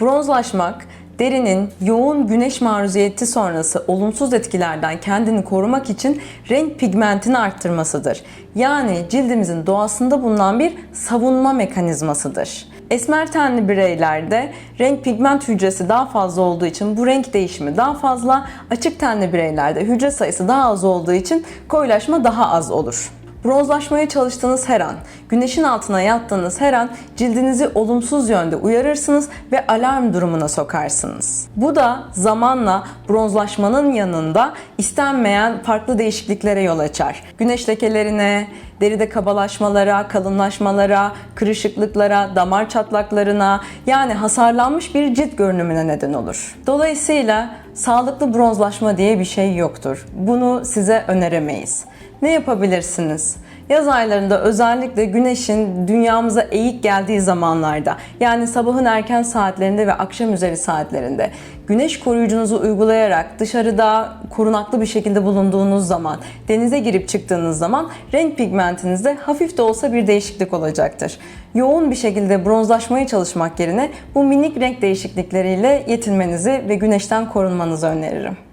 Bronzlaşmak, derinin yoğun güneş maruziyeti sonrası olumsuz etkilerden kendini korumak için renk pigmentini arttırmasıdır. Yani cildimizin doğasında bulunan bir savunma mekanizmasıdır. Esmer tenli bireylerde renk pigment hücresi daha fazla olduğu için bu renk değişimi daha fazla, açık tenli bireylerde hücre sayısı daha az olduğu için koyulaşma daha az olur. Bronzlaşmaya çalıştığınız her an, güneşin altına yattığınız her an cildinizi olumsuz yönde uyarırsınız ve alarm durumuna sokarsınız. Bu da zamanla bronzlaşmanın yanında istenmeyen farklı değişikliklere yol açar. Güneş lekelerine, deride kabalaşmalara, kalınlaşmalara, kırışıklıklara, damar çatlaklarına yani hasarlanmış bir cilt görünümüne neden olur. Dolayısıyla sağlıklı bronzlaşma diye bir şey yoktur. Bunu size öneremeyiz. Ne yapabilirsiniz? Yaz aylarında özellikle güneşin dünyamıza eğik geldiği zamanlarda yani sabahın erken saatlerinde ve akşam üzeri saatlerinde güneş koruyucunuzu uygulayarak dışarıda korunaklı bir şekilde bulunduğunuz zaman, denize girip çıktığınız zaman renk pigmentinizde hafif de olsa bir değişiklik olacaktır. Yoğun bir şekilde bronzlaşmaya çalışmak yerine bu minik renk değişiklikleriyle yetinmenizi ve güneşten korunmanızı öneririm.